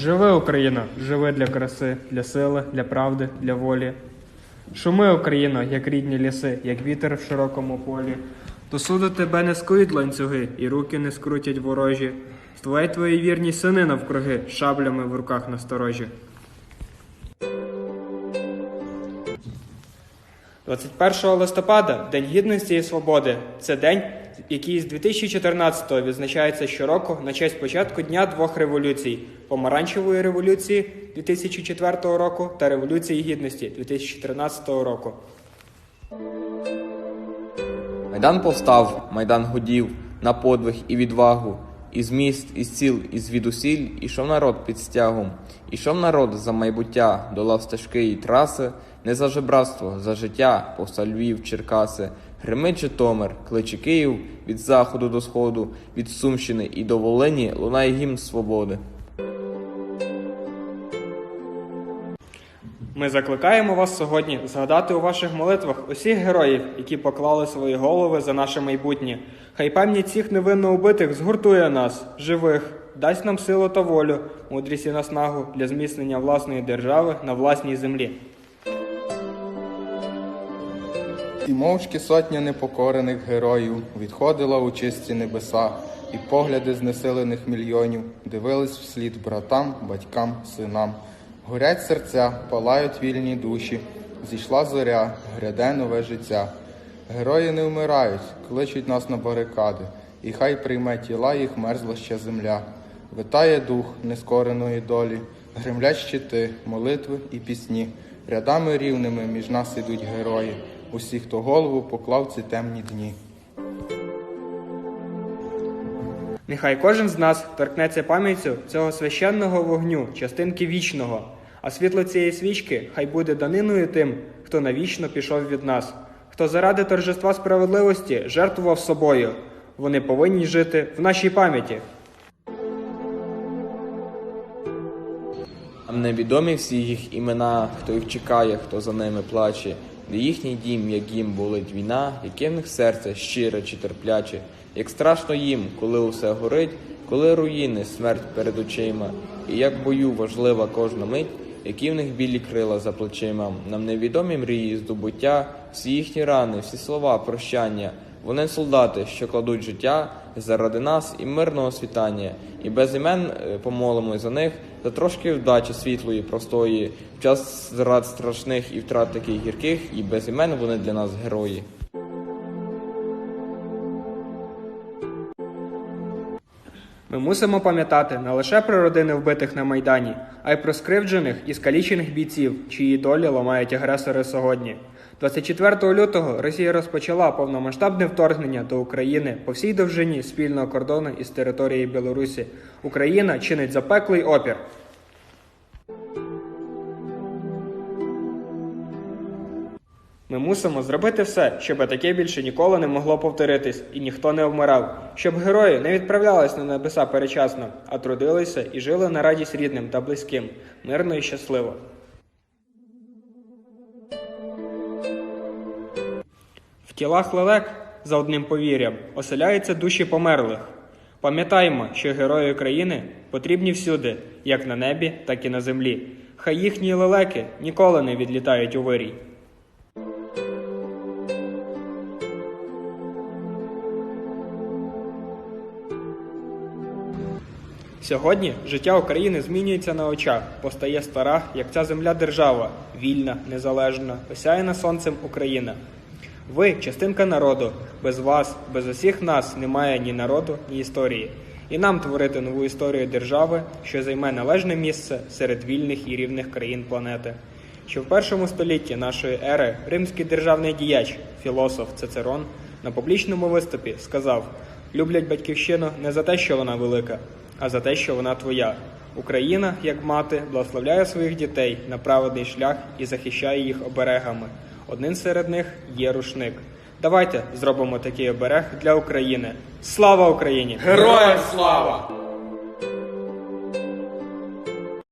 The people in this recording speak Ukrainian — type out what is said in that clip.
Живи, Україна, живи для краси, для сили, для правди, для волі. Шуми, Україно, як рідні ліси, як вітер в широкому полі. До суду тебе не скують ланцюги, і руки не скрутять ворожі. Ствай твої вірні сини навкруги, шаблями в руках насторожі. 21 листопада День Гідності і Свободи. Це день, який з 2014-го відзначається щороку на честь початку Дня двох революцій: Помаранчевої революції 2004 року та Революції Гідності 2013 року. Майдан повстав, майдан гудів на подвиг і відвагу. Із міст, із ціл, і звідусіль ішов народ під стягом. Ішов народ за майбуття, долав стежки і траси, не за жебратство, за життя, повстав Львів, Черкаси. Гримить Житомир, кличе Київ від заходу до сходу, від Сумщини і до Волині лунає гімн свободи. Ми закликаємо вас сьогодні згадати у ваших молитвах усіх героїв, які поклали свої голови за наше майбутнє. Хай пам'ять цих невинно убитих згуртує нас, живих, дасть нам силу та волю, мудрість і наснагу для зміцнення власної держави на власній землі. І мовчки сотня непокорених героїв відходила у чисті небеса, і погляди знесилених мільйонів дивились вслід братам, батькам, синам. Горять серця, палають вільні душі, зійшла зоря, гряде нове життя. Герої не вмирають, кличуть нас на барикади, і хай прийме тіла їх мерзла ще земля. Витає дух нескореної долі, гремлять щити, молитви і пісні. Рядами рівними між нас ідуть герої, усі, хто голову поклав ці темні дні. Нехай кожен з нас торкнеться пам'яттю цього священного вогню, частинки вічного, а світло цієї свічки хай буде даниною тим, хто навічно пішов від нас, хто заради торжества справедливості жертвував собою. Вони повинні жити в нашій пам'яті. Нам невідомі всі їх імена, хто їх чекає, хто за ними плаче, де їхній дім, як їм болить війна, яке в них серце щире чи терпляче, як страшно їм, коли усе горить, коли руїни, смерть перед очима, і як бою важлива кожна мить, які в них білі крила за плечима, нам невідомі мрії, здобуття, всі їхні рани, всі слова, прощання. Вони солдати, що кладуть життя заради нас і мирного світання, і без імен е, помолимось за них, за трошки вдачі світлої, простої, в час зрад страшних і втрат таких гірких, і без імен вони для нас герої. Ми мусимо пам'ятати не лише про родини вбитих на Майдані, а й про скривджених і скалічених бійців, чиї долі ламають агресори сьогодні. 24 лютого Росія розпочала повномасштабне вторгнення до України по всій довжині спільного кордону із території Білорусі. Україна чинить запеклий опір. Ми мусимо зробити все, щоб таке більше ніколи не могло повторитись і ніхто не вмирав, щоб герої не відправлялись на небеса перечасно, а трудилися і жили на радість рідним та близьким, мирно і щасливо. В тілах лелек, за одним повір'ям, оселяються душі померлих. Пам'ятаймо, що герої України потрібні всюди, як на небі, так і на землі. Хай їхні лелеки ніколи не відлітають у вирій. Сьогодні життя України змінюється на очах, постає стара, як ця земля держава, вільна, незалежна, осяяна сонцем Україна. Ви частинка народу. Без вас, без усіх нас немає ні народу, ні історії. І нам творити нову історію держави, що займе належне місце серед вільних і рівних країн планети. Що в першому столітті нашої ери римський державний діяч, філософ Цицерон, на публічному виступі сказав: люблять батьківщину не за те, що вона велика, а за те, що вона твоя. Україна, як мати, благословляє своїх дітей на праведний шлях і захищає їх оберегами. Один серед них є рушник. Давайте зробимо такий оберег для України. Слава Україні! Героям слава!